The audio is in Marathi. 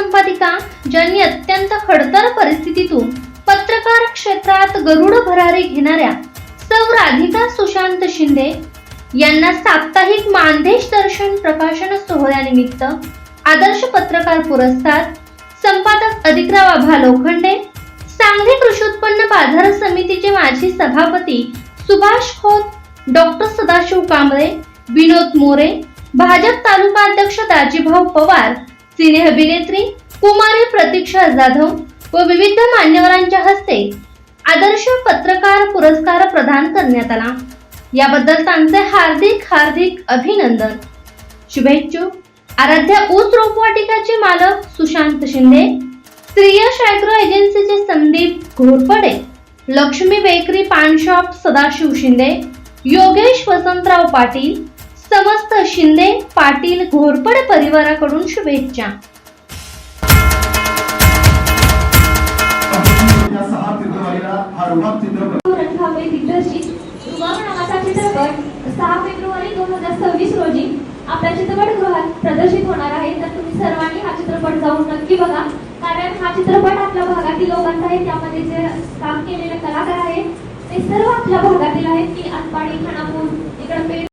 संपादिका ज्यांनी अत्यंत खडतर परिस्थितीतून पत्रकार क्षेत्रात गरुड भरारी घेणाऱ्या सौ राधिका सुशांत शिंदे यांना साप्ताहिक मानदेश दर्शन प्रकाशन सोहळ्यानिमित्त आदर्श पत्रकार पुरस्कार संपादक अधिकराव आभा लोखंडे सांगली कृषी उत्पन्न बाजार समितीचे माजी सभापती सुभाष खोत डॉक्टर सदाशिव कांबळे विनोद मोरे भाजप तालुका अध्यक्ष दाजीभाऊ पवार सिने अभिनेत्री कुमारी प्रतीक्षा जाधव व विविध मान्यवरांच्या हस्ते आदर्श पत्रकार पुरस्कार प्रदान करण्यात आला. याबद्दल त्यांचे हार्दिक हार्दिक अभिनंदन. शुभेच्छू. आराध्या ऊस रोपवाटिकाचे मालक सुशांत शिंदे श्रीयश ॲग्रो एजन्सीचे संदीप घोरपडे लक्ष्मी बेकरी पान शॉप सदाशिव शिंदे योगेश वसंतराव पाटील समस्त शिंदे पाटील घोरपड परिवाराकडून शुभेच्छा. सहा चित्रपट फेब्रुवारी दोन हजार सव्वीस रोजी आपल्या चित्रपटगृहात प्रदर्शित होणार आहे. तर तुम्ही सर्वांनी हा चित्रपट जाऊन नक्की बघा. कारण हा चित्रपट आपल्या भागातील लोकांचा आहे. त्यामध्ये जे काम केलेले कलाकार आहेत ते सर्व आपल्या भागातील आहेत. की अनपाडी खानापूर इकडे